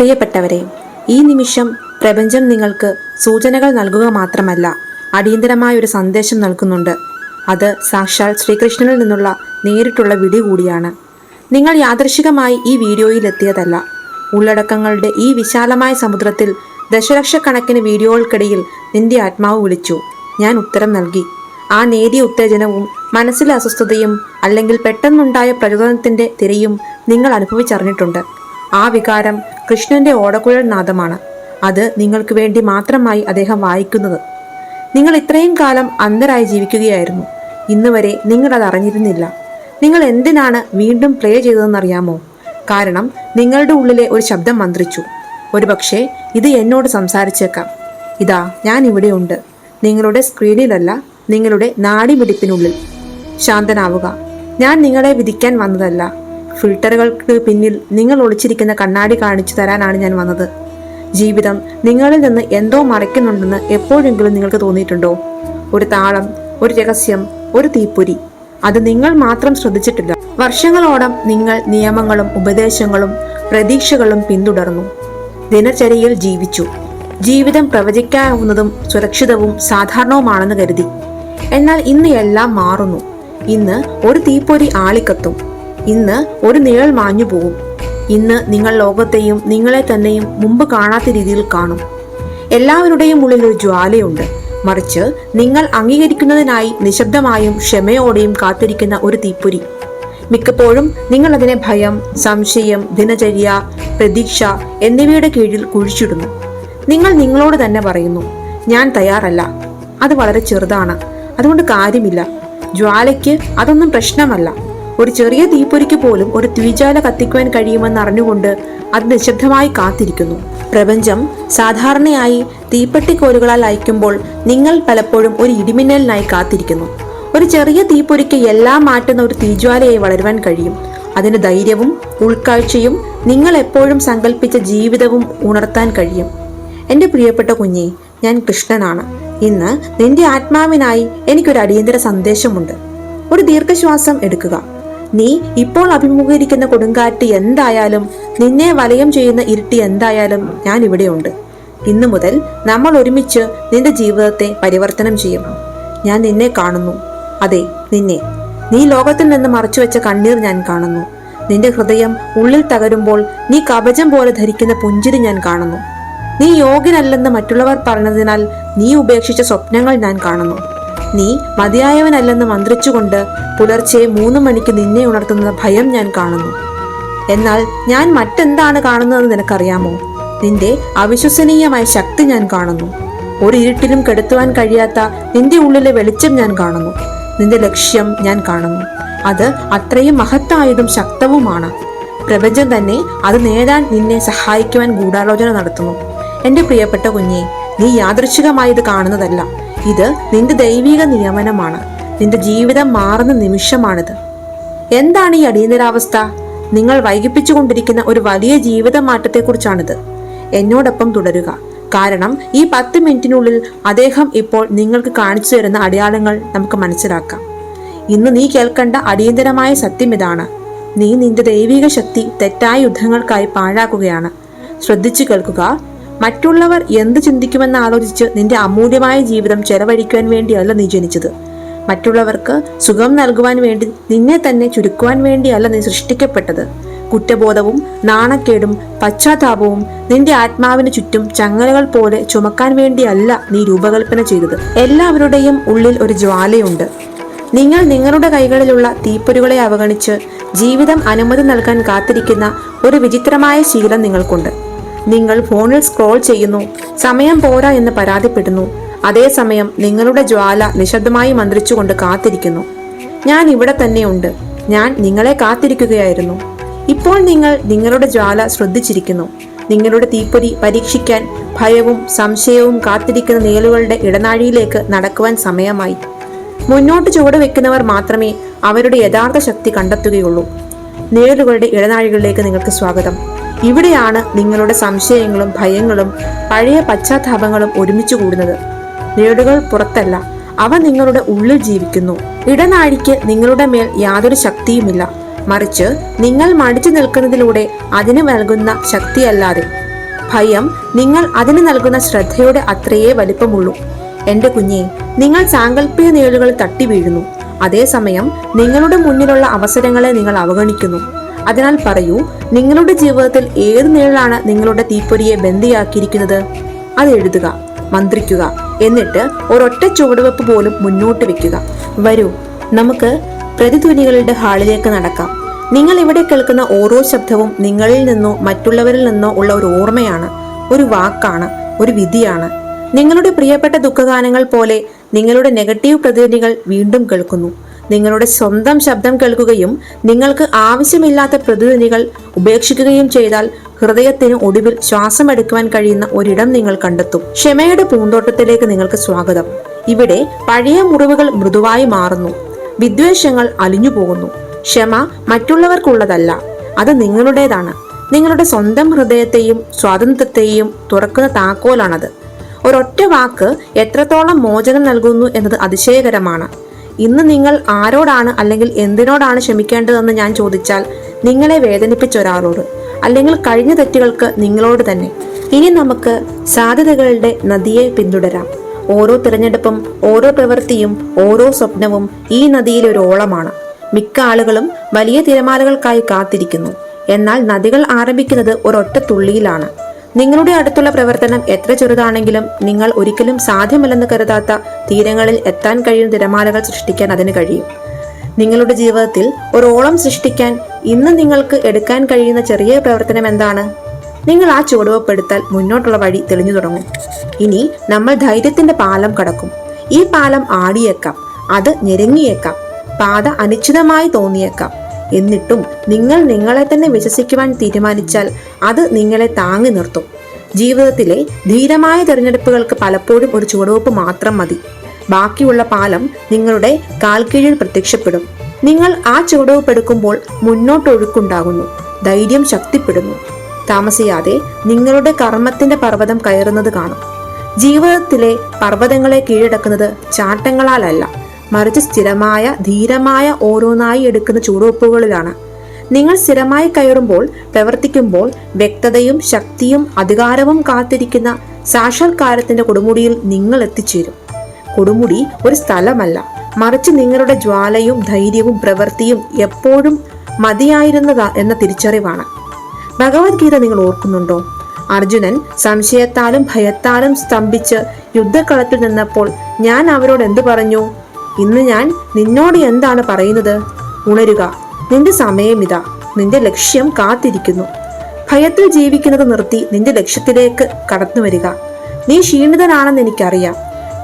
പ്രിയപ്പെട്ടവരെ ഈ നിമിഷം പ്രപഞ്ചം നിങ്ങൾക്ക് സൂചനകൾ നൽകുക മാത്രമല്ല അടിയന്തരമായ ഒരു സന്ദേശം നൽകുന്നുണ്ട്. അത് സാക്ഷാൽ ശ്രീകൃഷ്ണനിൽ നിന്നുള്ള നേരിട്ടുള്ള വിടി കൂടിയാണ്. നിങ്ങൾ യാദൃശികമായി ഈ വീഡിയോയിൽ എത്തിയതല്ല. ഉള്ളടക്കങ്ങളുടെ ഈ വിശാലമായ സമുദ്രത്തിൽ ദശലക്ഷക്കണക്കിന് വീഡിയോകൾക്കിടയിൽ നിന്റെ ആത്മാവ് വിളിച്ചു. ഞാൻ ഉത്തരം നൽകി. ആ നേരിയ ഉത്തേജനവും മനസ്സിലെ അസ്വസ്ഥതയും അല്ലെങ്കിൽ പെട്ടെന്നുണ്ടായ പ്രചോദനത്തിന്റെ തിരയും നിങ്ങൾ അനുഭവിച്ചറിഞ്ഞിട്ടുണ്ട്. ആ വികാരം കൃഷ്ണന്റെ ഓടക്കുഴൽ നാദമാണ്. അത് നിങ്ങൾക്ക് വേണ്ടി മാത്രമായി അദ്ദേഹം വായിക്കുന്നത്. നിങ്ങൾ ഇത്രയും കാലം അന്ധരായി ജീവിക്കുകയായിരുന്നു. ഇന്ന് വരെ അത് അറിഞ്ഞിരുന്നില്ല. നിങ്ങൾ എന്തിനാണ് വീണ്ടും പ്ലേ ചെയ്തതെന്നറിയാമോ? കാരണം നിങ്ങളുടെ ഉള്ളിലെ ഒരു ശബ്ദം മന്ത്രിച്ചു. ഒരുപക്ഷെ ഇത് എന്നോട് സംസാരിച്ചേക്കാം. ഇതാ ഞാൻ ഇവിടെയുണ്ട് നിങ്ങളുടെ സ്ക്രീനിലല്ല നിങ്ങളുടെ നാടിമിടിപ്പിനുള്ളിൽ ശാന്തനാവുക. ഞാൻ നിങ്ങളെ വിധിക്കാൻ വന്നതല്ല. ഫിൽട്ടറുകൾക്ക് പിന്നിൽ നിങ്ങൾ ഒളിച്ചിരിക്കുന്ന കണ്ണാടി കാണിച്ചു തരാനാണ് ഞാൻ വന്നത്. ജീവിതം നിങ്ങളിൽ നിന്ന് എന്തോ മറയ്ക്കുന്നുണ്ടെന്ന് എപ്പോഴെങ്കിലും നിങ്ങൾക്ക് തോന്നിയിട്ടുണ്ടോ? ഒരു താളം ഒരു രഹസ്യം ഒരു തീപ്പൊരി. അത് നിങ്ങൾ മാത്രം ശ്രദ്ധിച്ചിട്ടില്ല. വർഷങ്ങളോളം നിങ്ങൾ നിയമങ്ങളും ഉപദേശങ്ങളും പ്രതീക്ഷകളും പിന്തുടർന്നു. ദിനചര്യയിൽ ജീവിച്ചു. ജീവിതം പ്രവചിക്കാവുന്നതും സുരക്ഷിതവും സാധാരണവുമാണെന്ന് കരുതി. എന്നാൽ ഇന്ന് എല്ലാം മാറുന്നു. ഇന്ന് ഒരു തീപ്പൊരി ആളിക്കത്തും. ഇന്ന് ഒരു നിഴൽ മാഞ്ഞു പോകും ഇന്ന് നിങ്ങൾ ലോകത്തെയും നിങ്ങളെ തന്നെയും മുമ്പ് കാണാത്ത രീതിയിൽ കാണും. എല്ലാവരുടെയും ഉള്ളിൽ ഒരു ജ്വാലയുണ്ട്. മറിച്ച് നിങ്ങൾ അംഗീകരിക്കുന്നതിനായി നിശബ്ദമായും ക്ഷമയോടെയും കാത്തിരിക്കുന്ന ഒരു തീപ്പൊരി. മിക്കപ്പോഴും നിങ്ങൾ അതിനെ ഭയം സംശയം ദിനചര്യ പ്രതീക്ഷ എന്നിവയുടെ കീഴിൽ കുഴിച്ചിടുന്നു. നിങ്ങൾ നിങ്ങളോട് തന്നെ പറയുന്നു ഞാൻ തയ്യാറല്ല. അത് വളരെ ചെറുതാണ്. അതുകൊണ്ട് കാര്യമില്ല. ജ്വാലയ്ക്ക് അതൊന്നും പ്രശ്നമല്ല. ഒരു ചെറിയ തീപ്പൊരിക്ക് പോലും ഒരു ദ്വിജാല കത്തിക്കുവാൻ കഴിയുമെന്ന് അറിഞ്ഞുകൊണ്ട് അത് നിശബ്ദമായി കാത്തിരിക്കുന്നു. പ്രപഞ്ചം സാധാരണയായി തീപ്പെട്ടിക്കോലുകളാൽ അയക്കുമ്പോൾ നിങ്ങൾ പലപ്പോഴും ഒരു ഇടിമിന്നലിനായി കാത്തിരിക്കുന്നു. ഒരു ചെറിയ തീപ്പൊരിക്ക് എല്ലാം മാറ്റുന്ന ഒരു തീജ്വാലയായി വളരുവാൻ കഴിയും. അതിന് ധൈര്യവും ഉൾക്കാഴ്ചയും നിങ്ങൾ എപ്പോഴും സങ്കല്പിച്ച ജീവിതവും ഉണർത്താൻ കഴിയും. എന്റെ പ്രിയപ്പെട്ട കുഞ്ഞെ ഞാൻ കൃഷ്ണനാണ്. ഇന്ന് നിന്റെ ആത്മാവിനായി എനിക്കൊരു അടിയന്തര സന്ദേശമുണ്ട്. ഒരു ദീർഘശ്വാസം എടുക്കുക. നീ ഇപ്പോൾ അഭിമുഖീകരിക്കുന്ന കൊടുങ്കാറ്റ് എന്തായാലും നിന്നെ വലയം ചെയ്യുന്ന ഇരുട്ടി എന്തായാലും ഞാൻ ഇവിടെയുണ്ട്. ഇന്നു മുതൽ നമ്മൾ ഒരുമിച്ച് നിന്റെ ജീവിതത്തെ പരിവർത്തനം ചെയ്യും. ഞാൻ നിന്നെ കാണുന്നു. അതെ നിന്നെ. നീ ലോകത്തിൽ നിന്ന് മറച്ചുവെച്ച കണ്ണീർ ഞാൻ കാണുന്നു. നിന്റെ ഹൃദയം ഉള്ളിൽ തകരുമ്പോൾ നീ കവചം പോലെ ധരിക്കുന്ന പുഞ്ചിരി ഞാൻ കാണുന്നു. നീ യോഗ്യനല്ലെന്ന് മറ്റുള്ളവർ പറഞ്ഞതിനാൽ നീ ഉപേക്ഷിച്ച സ്വപ്നങ്ങൾ ഞാൻ കാണുന്നു. നീ മതിയായവനല്ലെന്ന് മന്ത്രിച്ചുകൊണ്ട് പുലർച്ചെ മൂന്ന് മണിക്ക് നിന്നെ ഉണർത്തുന്ന ഭയം ഞാൻ കാണുന്നു. എന്നാൽ ഞാൻ മറ്റെന്താണ് കാണുന്നതെന്ന് നിനക്കറിയാമോ? നിന്റെ അവിശ്വസനീയമായ ശക്തി ഞാൻ കാണുന്നു. ഒരു ഇരുട്ടിലും കെടുത്തുവാൻ കഴിയാത്ത നിന്റെ ഉള്ളിലെ വെളിച്ചം ഞാൻ കാണുന്നു. നിന്റെ ലക്ഷ്യം ഞാൻ കാണുന്നു. അത് അത്രയും മഹത്തായതും ശക്തവുമാണ്. പ്രപഞ്ചം തന്നെ അത് നേടാൻ നിന്നെ സഹായിക്കുവാൻ ഗൂഢാലോചന നടത്തുന്നു. എന്റെ പ്രിയപ്പെട്ട കുഞ്ഞെ നീ യാദൃച്ഛികമായി ഇത് കാണുന്നതല്ല. ഇത് നിന്റെ ദൈവിക നിയമനമാണ്. നിന്റെ ജീവിതം മാറുന്ന നിമിഷമാണിത്. എന്താണ് ഈ അടിയന്തരാവസ്ഥ? നിങ്ങൾ വൈകിപ്പിച്ചുകൊണ്ടിരിക്കുന്ന ഒരു വലിയ ജീവിത മാറ്റത്തെക്കുറിച്ചാണിത് എന്നോടൊപ്പം തുടരുക. കാരണം ഈ പത്ത് മിനിറ്റിനുള്ളിൽ അദ്ദേഹം ഇപ്പോൾ നിങ്ങൾക്ക് കാണിച്ചു തരുന്ന അടയാളങ്ങൾ നമുക്ക് മനസ്സിലാക്കാം. ഇന്ന് നീ കേൾക്കേണ്ട അടിയന്തരമായ സത്യം ഇതാണ്. നീ നിന്റെ ദൈവിക ശക്തി തെറ്റായ യുദ്ധങ്ങൾക്കായി പാഴാക്കുകയാണ്. ശ്രദ്ധിച്ചു കേൾക്കുക. മറ്റുള്ളവർ എന്ത് ചിന്തിക്കുമെന്ന് ആലോചിച്ച് നിന്റെ അമൂല്യമായ ജീവിതം ചെലവഴിക്കുവാൻ വേണ്ടിയല്ല നീ ജനിച്ചത്. മറ്റുള്ളവർക്ക് സുഖം നൽകുവാൻ വേണ്ടി നിന്നെ തന്നെ ചുരുക്കുവാൻ വേണ്ടിയല്ല നീ സൃഷ്ടിക്കപ്പെട്ടത്. കുറ്റബോധവും നാണക്കേടും പശ്ചാത്താപവും നിന്റെ ആത്മാവിന് ചുറ്റും ചങ്ങലകൾ പോലെ ചുമക്കാൻ വേണ്ടിയല്ല നീ രൂപകൽപ്പന ചെയ്തത്. എല്ലാവരുടെയും ഉള്ളിൽ ഒരു ജ്വാലയുണ്ട്. നിങ്ങൾ നിങ്ങളുടെ കൈകളിലുള്ള തീപ്പൊരികളെ അവഗണിച്ച് ജീവിതം അനുമതി നൽകാൻ കാത്തിരിക്കുന്ന ഒരു വിചിത്രമായ ശീലം നിങ്ങൾക്കുണ്ട്. നിങ്ങൾ ഫോണിൽ സ്ക്രോൾ ചെയ്യുന്നു. സമയം പോരാ എന്ന് പരാതിപ്പെടുന്നു. അതേസമയം നിങ്ങളുടെ ജ്വാല നിശബ്ദമായി മന്ത്രിച്ചുകൊണ്ട് കാത്തിരിക്കുന്നു. ഞാൻ ഇവിടെ തന്നെയുണ്ട് ഞാൻ നിങ്ങളെ കാത്തിരിക്കുകയായിരുന്നു. ഇപ്പോൾ നിങ്ങൾ നിങ്ങളുടെ ജ്വാല ശ്രദ്ധിച്ചിരിക്കുന്നു. നിങ്ങളുടെ തീപ്പൊരി പരീക്ഷിക്കാൻ ഭയവും സംശയവും കാത്തിരിക്കുന്ന നിഴലുകളുടെ ഇടനാഴിയിലേക്ക് നടക്കുവാൻ സമയമായി. മുന്നോട്ട് ചുവട് വെക്കുന്നവർ മാത്രമേ അവരുടെ യഥാർത്ഥ ശക്തി കണ്ടെത്തുകയുള്ളൂ. നിഴലുകളുടെ ഇടനാഴികളിലേക്ക് നിങ്ങൾക്ക് സ്വാഗതം. ഇവിടെയാണ് നിങ്ങളുടെ സംശയങ്ങളും ഭയങ്ങളും പഴയ പശ്ചാത്താപങ്ങളും ഒരുമിച്ച് കൂടുന്നത്. വീടുകൾ പുറത്തല്ല അവ നിങ്ങളുടെ ഉള്ളിൽ ജീവിക്കുന്നു. ഇടനാഴിക്ക് നിങ്ങളുടെ മേൽ യാതൊരു ശക്തിയുമില്ല. മറിച്ച് നിങ്ങൾ മടിച്ചു നിൽക്കുന്നതിലൂടെ അതിന് നൽകുന്ന ശക്തിയല്ലാതെ. ഭയം നിങ്ങൾ അതിന് നൽകുന്ന ശ്രദ്ധയുടെ അത്രയേ വലിപ്പമുള്ളൂ. എന്റെ കുഞ്ഞെ നിങ്ങൾ സാങ്കല്പിക നിഴലുകൾ തട്ടി വീഴുന്നു. അതേസമയം നിങ്ങളുടെ മുന്നിലുള്ള അവസരങ്ങളെ നിങ്ങൾ അവഗണിക്കുന്നു. അതിനാൽ പറയൂ നിങ്ങളുടെ ജീവിതത്തിൽ ഏത് നിഴലാണ് നിങ്ങളുടെ തീപ്പൊരിയെ ബന്ധിയാക്കിയിരിക്കുന്നത് അത് എഴുതുക മന്ത്രിക്കുക എന്നിട്ട് ഒരൊറ്റ ചുവടുവെപ്പ് പോലും മുന്നോട്ട് വെക്കുക. വരൂ നമുക്ക് പ്രതിധ്വനികളുടെ ഹാളിലേക്ക് നടക്കാം. നിങ്ങൾ ഇവിടെ കേൾക്കുന്ന ഓരോ ശബ്ദവും നിങ്ങളിൽ നിന്നോ മറ്റുള്ളവരിൽ നിന്നോ ഉള്ള ഒരു ഓർമ്മയാണ് ഒരു വാക്കാണ് ഒരു വിധിയാണ്. നിങ്ങളുടെ പ്രിയപ്പെട്ട ദുഃഖഗാനങ്ങൾ പോലെ നിങ്ങളുടെ നെഗറ്റീവ് പ്രതിനിധികൾ വീണ്ടും കേൾക്കുന്നു. നിങ്ങളുടെ സ്വന്തം ശബ്ദം കേൾക്കുകയും നിങ്ങൾക്ക് ആവശ്യമില്ലാത്ത പ്രതിനിധികൾ ഉപേക്ഷിക്കുകയും ചെയ്താൽ ഹൃദയത്തിന് ഒടുവിൽ ശ്വാസം എടുക്കുവാൻ കഴിയുന്ന ഒരിടം നിങ്ങൾ കണ്ടെത്തും. ക്ഷമയുടെ പൂന്തോട്ടത്തിലേക്ക് നിങ്ങൾക്ക് സ്വാഗതം. ഇവിടെ പഴയ മുറിവുകൾ മൃദുവായി മാറുന്നു. വിദ്വേഷങ്ങൾ അലിഞ്ഞു പോകുന്നു. ക്ഷമ മറ്റുള്ളവർക്കുള്ളതല്ല അത് നിങ്ങളുടേതാണ്. നിങ്ങളുടെ സ്വന്തം ഹൃദയത്തെയും സ്വാതന്ത്ര്യത്തെയും തുറക്കുന്ന താക്കോലാണത്. ഒരൊറ്റ വാക്ക് എത്രത്തോളം മോചനം നൽകുന്നു എന്നത് അതിശയകരമാണ്. ഇന്ന് നിങ്ങൾ ആരോടാണ് അല്ലെങ്കിൽ എന്തിനോടാണ് ക്ഷമിക്കേണ്ടതെന്ന് ഞാൻ ചോദിച്ചാൽ നിങ്ങളെ വേദനിപ്പിച്ച ഒരാളോട് അല്ലെങ്കിൽ കഴിഞ്ഞ തെറ്റുകൾക്ക് നിങ്ങളോട് തന്നെ. ഇനി നമുക്ക് സാധ്യതകളുടെ നദിയെ പിന്തുടരാം. ഓരോ തിരഞ്ഞെടുപ്പും ഓരോ പ്രവൃത്തിയും ഓരോ സ്വപ്നവും ഈ നദിയിലെ ഒരു ഓളമാണ്. മിക്ക ആളുകളും വലിയ തിരമാലകൾക്കായി കാത്തിരിക്കുന്നു. എന്നാൽ നദികൾ ആരംഭിക്കുന്നത് ഒരൊറ്റ തുള്ളിയിലാണ്. നിങ്ങളുടെ അടുത്തുള്ള പ്രവർത്തനം എത്ര ചെറുതാണെങ്കിലും നിങ്ങൾ ഒരിക്കലും സാധ്യമല്ലെന്ന് കരുതാത്ത തീരങ്ങളിൽ എത്താൻ കഴിയുന്ന തിരമാലകൾ സൃഷ്ടിക്കാൻ അതിന് കഴിയും. നിങ്ങളുടെ ജീവിതത്തിൽ ഒരോളം സൃഷ്ടിക്കാൻ ഇന്ന് നിങ്ങൾക്ക് എടുക്കാൻ കഴിയുന്ന ചെറിയ പ്രവർത്തനം എന്താണ്? നിങ്ങൾ ആ ചുവടുവപ്പെടുത്താൽ മുന്നോട്ടുള്ള വഴി തെളിഞ്ഞു തുടങ്ങും. ഇനി നമ്മൾ ധൈര്യത്തിന്റെ പാലം കടക്കും. ഈ പാലം ആടിയേക്കാം. അത് ഞെരുങ്ങിയേക്കാം. പാത അനിശ്ചിതമായി തോന്നിയേക്കാം. എന്നിട്ടും നിങ്ങൾ നിങ്ങളെ തന്നെ വിശ്വസിക്കുവാൻ തീരുമാനിച്ചാൽ അത് നിങ്ങളെ താങ്ങി നിർത്തും. ജീവിതത്തിലെ ധീരമായ തിരഞ്ഞെടുപ്പുകൾക്ക് പലപ്പോഴും ഒരു ചുവടുവെപ്പ് മാത്രം മതി. ബാക്കിയുള്ള പാലം നിങ്ങളുടെ കാൽക്കീഴിൽ പ്രത്യക്ഷപ്പെടും. നിങ്ങൾ ആ ചുവടുവെപ്പ് എടുക്കുമ്പോൾ മുന്നോട്ടൊഴുക്കുണ്ടാകുന്നു. ധൈര്യം ശക്തിപ്പെടുന്നു. താമസിയാതെ നിങ്ങളുടെ കർമ്മത്തിന്റെ പർവതം കയറുന്നത് കാണും. ജീവിതത്തിലെ പർവതങ്ങളെ കീഴടക്കുന്നത് ചാട്ടങ്ങളാലല്ല. മറിച്ച് സ്ഥിരമായ ധീരമായ ഓരോന്നായി എടുക്കുന്ന ചുവടുവെപ്പുകളിലാണ്. നിങ്ങൾ സ്ഥിരമായി കയറുമ്പോൾ പ്രവർത്തിക്കുമ്പോൾ വ്യക്തതയും ശക്തിയും അധികാരവും കാത്തിരിക്കുന്ന സാക്ഷാത്കാരത്തിന്റെ കൊടുമുടിയിൽ നിങ്ങൾ എത്തിച്ചേരും. കൊടുമുടി ഒരു സ്ഥലമല്ല. മറിച്ച് നിങ്ങളുടെ ജ്വാലയും ധൈര്യവും പ്രവൃത്തിയും എപ്പോഴും മതിയായിരുന്നതാ എന്ന തിരിച്ചറിവാണ്. ഭഗവത്ഗീത നിങ്ങൾ ഓർക്കുന്നുണ്ടോ? അർജുനൻ സംശയത്താലും ഭയത്താലും സ്തംഭിച്ച് യുദ്ധക്കളത്തിൽ നിന്നപ്പോൾ ഞാൻ അവരോട് എന്തു പറഞ്ഞു? ഇന്ന് ഞാൻ നിന്നോട് എന്താണ് പറയുന്നത്? ഉണരുക. നിന്റെ സമയമിതാ നിന്റെ ലക്ഷ്യം കാത്തിരിക്കുന്നു. ഭയത്തിൽ ജീവിക്കുന്നത് നിർത്തി നിന്റെ ലക്ഷ്യത്തിലേക്ക് കടന്നു വരിക. നീ ക്ഷീണിതനാണെന്ന് എനിക്കറിയാം.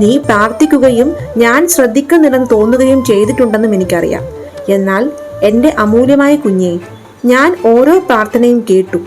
നീ പ്രാർത്ഥിക്കുകയും ഞാൻ ശ്രദ്ധിക്കുന്നില്ലെന്ന് തോന്നുകയും ചെയ്തിട്ടുണ്ടെന്നും എനിക്കറിയാം. എന്നാൽ എന്റെ അമൂല്യമായ കുഞ്ഞെ ഞാൻ ഓരോ പ്രാർത്ഥനയും കേട്ടു.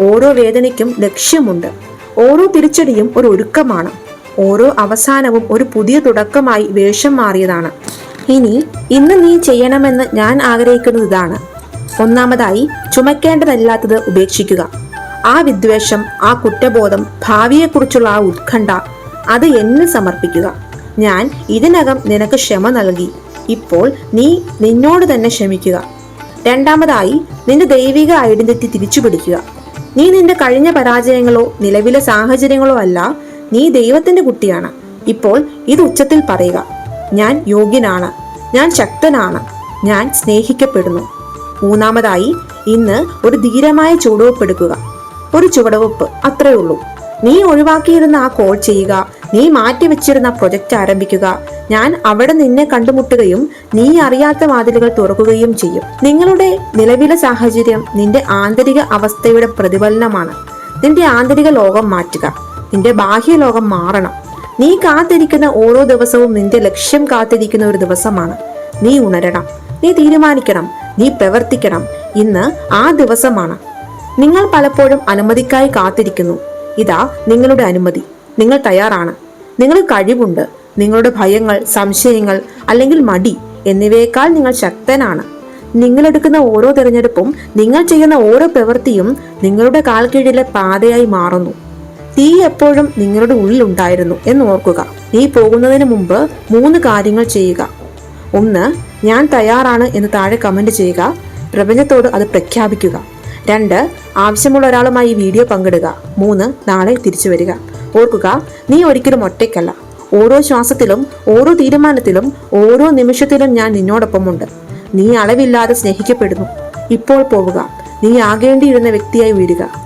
ഓരോ വേദനയ്ക്കും ലക്ഷ്യമുണ്ട്. ഓരോ തിരിച്ചടിയും ഒരു ഒരുക്കമാണ്. ഓരോ അവസാനവും ഒരു പുതിയ തുടക്കമായി വേഷം മാറിയതാണ്. ഇനി ഇന്ന് നീ ചെയ്യണമെന്ന് ഞാൻ ആഗ്രഹിക്കുന്നത് ഇതാണ്. ഒന്നാമതായി ചുമക്കേണ്ടതല്ലാത്തത് ഉപേക്ഷിക്കുക. ആ വിദ്വേഷം ആ കുറ്റബോധം ഭാവിയെക്കുറിച്ചുള്ള ആ ഉത്കണ്ഠ അത് എന്നെ സമർപ്പിക്കുക. ഞാൻ ഇതിനകം നിനക്ക് ക്ഷമ നൽകി. ഇപ്പോൾ നീ നിന്നോട് തന്നെ ക്ഷമിക്കുക. രണ്ടാമതായി നിന്റെ ദൈവിക ഐഡന്റിറ്റി തിരിച്ചു പിടിക്കുക നീ നിന്റെ കഴിഞ്ഞ പരാജയങ്ങളോ നിലവിലെ സാഹചര്യങ്ങളോ അല്ല നീ ദൈവത്തിന്റെ കുട്ടിയാണ്. ഇപ്പോൾ ഇത് ഉച്ചത്തിൽ പറയുക. ഞാൻ യോഗ്യനാണ്. ഞാൻ ശക്തനാണ്. ഞാൻ സ്നേഹിക്കപ്പെടുന്നു. മൂന്നാമതായി ഇന്ന് ഒരു ധീരമായ ചുവടുവെപ്പ് എടുക്കുക. ഒരു ചുവടുവെപ്പ് അത്രേ ഉള്ളൂ. നീ ഒഴിവാക്കിയിരുന്ന ആ കോൾ ചെയ്യുക. നീ മാറ്റി വെച്ചിരുന്ന പ്രൊജക്റ്റ് ആരംഭിക്കുക. ഞാൻ അവിടെ നിന്നെ കണ്ടുമുട്ടുകയും നീ അറിയാത്ത വാതിലുകൾ തുറക്കുകയും ചെയ്യും. നിങ്ങളുടെ നിലവിലെ സാഹചര്യം നിന്റെ ആന്തരിക അവസ്ഥയുടെ പ്രതിഫലനമാണ്. നിന്റെ ആന്തരിക ലോകം മാറ്റുക. നിന്റെ ബാഹ്യലോകം മാറണം. നീ കാത്തിരിക്കുന്ന ഓരോ ദിവസവും നിന്റെ ലക്ഷ്യം കാത്തിരിക്കുന്ന ഒരു ദിവസമാണ്. നീ ഉണരണം. നീ തീരുമാനിക്കണം. നീ പ്രവർത്തിക്കണം. ഇന്ന് ആ ദിവസമാണ്. നിങ്ങൾ പലപ്പോഴും അനുമതിക്കായി കാത്തിരിക്കുന്നു. ഇതാ നിങ്ങളുടെ അനുമതി. നിങ്ങൾ തയ്യാറാണ്. നിങ്ങൾ കഴിവുണ്ട്. നിങ്ങളുടെ ഭയങ്ങൾ സംശയങ്ങൾ അല്ലെങ്കിൽ മടി എന്നിവയേക്കാൾ നിങ്ങൾ ശക്തനാണ്. നിങ്ങളെടുക്കുന്ന ഓരോ തിരഞ്ഞെടുപ്പും നിങ്ങൾ ചെയ്യുന്ന ഓരോ പ്രവൃത്തിയും നിങ്ങളുടെ കാൽക്കീഴിലെ പാതയായി മാറുന്നു. തീ എപ്പോഴും നിങ്ങളുടെ ഉള്ളിലുണ്ടായിരുന്നു എന്ന് ഓർക്കുക. നീ പോകുന്നതിന് മുമ്പ് മൂന്ന് കാര്യങ്ങൾ ചെയ്യുക. ഒന്ന് ഞാൻ തയ്യാറാണ് എന്ന് താഴെ കമന്റ് ചെയ്യുക. പ്രപഞ്ചത്തോട് അത് പ്രഖ്യാപിക്കുക. രണ്ട് ആവശ്യമുള്ള ഒരാളുമായി ഈ വീഡിയോ പങ്കിടുക. മൂന്ന് നാളെ തിരിച്ചു വരിക. ഓർക്കുക നീ ഒരിക്കലും ഒറ്റയ്ക്കല്ല. ഓരോ ശ്വാസത്തിലും ഓരോ തീരുമാനത്തിലും ഓരോ നിമിഷത്തിലും ഞാൻ നിന്നോടൊപ്പമുണ്ട്. നീ അളവില്ലാതെ സ്നേഹിക്കപ്പെടുന്നു. ഇപ്പോൾ പോവുക. നീ ആകേണ്ടിയിരുന്ന വ്യക്തിയായി വീഴുക.